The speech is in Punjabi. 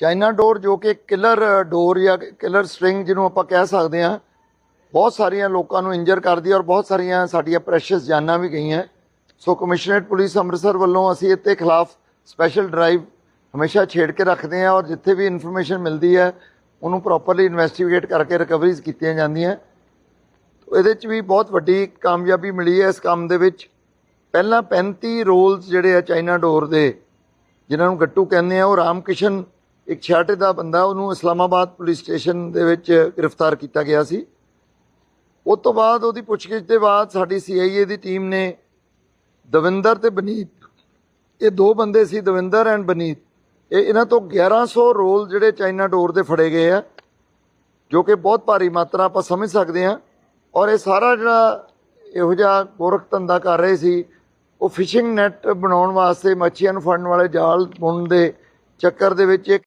ਚਾਈਨਾ ਡੋਰ ਜੋ ਕਿ ਕਿਲਰ ਡੋਰ ਜਾਂ ਕਿਲਰ ਸਟ੍ਰਿੰਗ ਜਿਹਨੂੰ ਆਪਾਂ ਕਹਿ ਸਕਦੇ ਹਾਂ, ਬਹੁਤ ਸਾਰੀਆਂ ਲੋਕਾਂ ਨੂੰ ਇੰਜਰ ਕਰਦੀ ਹੈ ਔਰ ਬਹੁਤ ਸਾਰੀਆਂ ਸਾਡੀਆਂ ਪ੍ਰੈਸ਼ੀਅਸ ਜਾਨਾਂ ਵੀ ਗਈਆਂ। ਸੋ ਕਮਿਸ਼ਨਰੇਟ ਪੁਲਿਸ ਅੰਮ੍ਰਿਤਸਰ ਵੱਲੋਂ ਅਸੀਂ ਇੱਥੇ ਖਿਲਾਫ ਸਪੈਸ਼ਲ ਡਰਾਈਵ ਹਮੇਸ਼ਾ ਛੇੜ ਕੇ ਰੱਖਦੇ ਹਾਂ ਔਰ ਜਿੱਥੇ ਵੀ ਇਨਫੋਰਮੇਸ਼ਨ ਮਿਲਦੀ ਹੈ, ਉਹਨੂੰ ਪ੍ਰੋਪਰਲੀ ਇਨਵੈਸਟੀਗੇਟ ਕਰਕੇ ਰਿਕਵਰੀਜ਼ ਕੀਤੀਆਂ ਜਾਂਦੀਆਂ। ਇਹਦੇ 'ਚ ਵੀ ਬਹੁਤ ਵੱਡੀ ਕਾਮਯਾਬੀ ਮਿਲੀ ਹੈ ਇਸ ਕੰਮ ਦੇ ਵਿੱਚ। ਪਹਿਲਾਂ 35 ਰੋਲਸ ਜਿਹੜੇ ਆ ਚਾਈਨਾ ਡੋਰ ਦੇ, ਜਿਨ੍ਹਾਂ ਨੂੰ ਗੱਟੂ ਕਹਿੰਦੇ ਆ, ਉਹ ਰਾਮ ਕਿਸ਼ਨ ਇੱਕ ਛਾਟੇ ਦਾ ਬੰਦਾ ਉਹਨੂੰ ਇਸਲਾਮਾਬਾਦ ਪੁਲਿਸ ਸਟੇਸ਼ਨ ਦੇ ਵਿੱਚ ਗ੍ਰਿਫਤਾਰ ਕੀਤਾ ਗਿਆ ਸੀ। ਉਸ ਤੋਂ ਬਾਅਦ ਉਹਦੀ ਪੁੱਛਗਿੱਛ ਦੇ ਬਾਅਦ ਸਾਡੀ ਸੀਆਈਏ ਦੀ ਟੀਮ ਨੇ ਦਵਿੰਦਰ ਤੇ ਬਨੀਤ, ਇਹ ਦੋ ਬੰਦੇ ਸੀ, ਦਵਿੰਦਰ ਐਂਡ ਬਨੀਤ। ਇਹ ਇਹਨਾਂ ਤੋਂ 1100 ਰੋਲ ਜਿਹੜੇ ਚਾਈਨਾ ਡੋਰ ਦੇ ਫੜੇ ਗਏ ਆ, ਜੋ ਕਿ ਬਹੁਤ ਭਾਰੀ ਮਾਤਰਾ ਆਪਾਂ ਸਮਝ ਸਕਦੇ ਹਾਂ। ਔਰ ਇਹ ਸਾਰਾ ਜਿਹੜਾ ਇਹੋ ਜਿਹਾ ਗੋਰਖ ਧੰਦਾ ਕਰ ਰਹੇ ਸੀ, ਉਹ ਫਿਸ਼ਿੰਗ ਨੈਟ ਬਣਾਉਣ ਵਾਸਤੇ, ਮੱਛੀਆਂ ਨੂੰ ਫੜਨ ਵਾਲੇ ਜਾਲ ਬੁਣਨ ਦੇ ਚੱਕਰ ਦੇ ਵਿੱਚ ਇੱਕ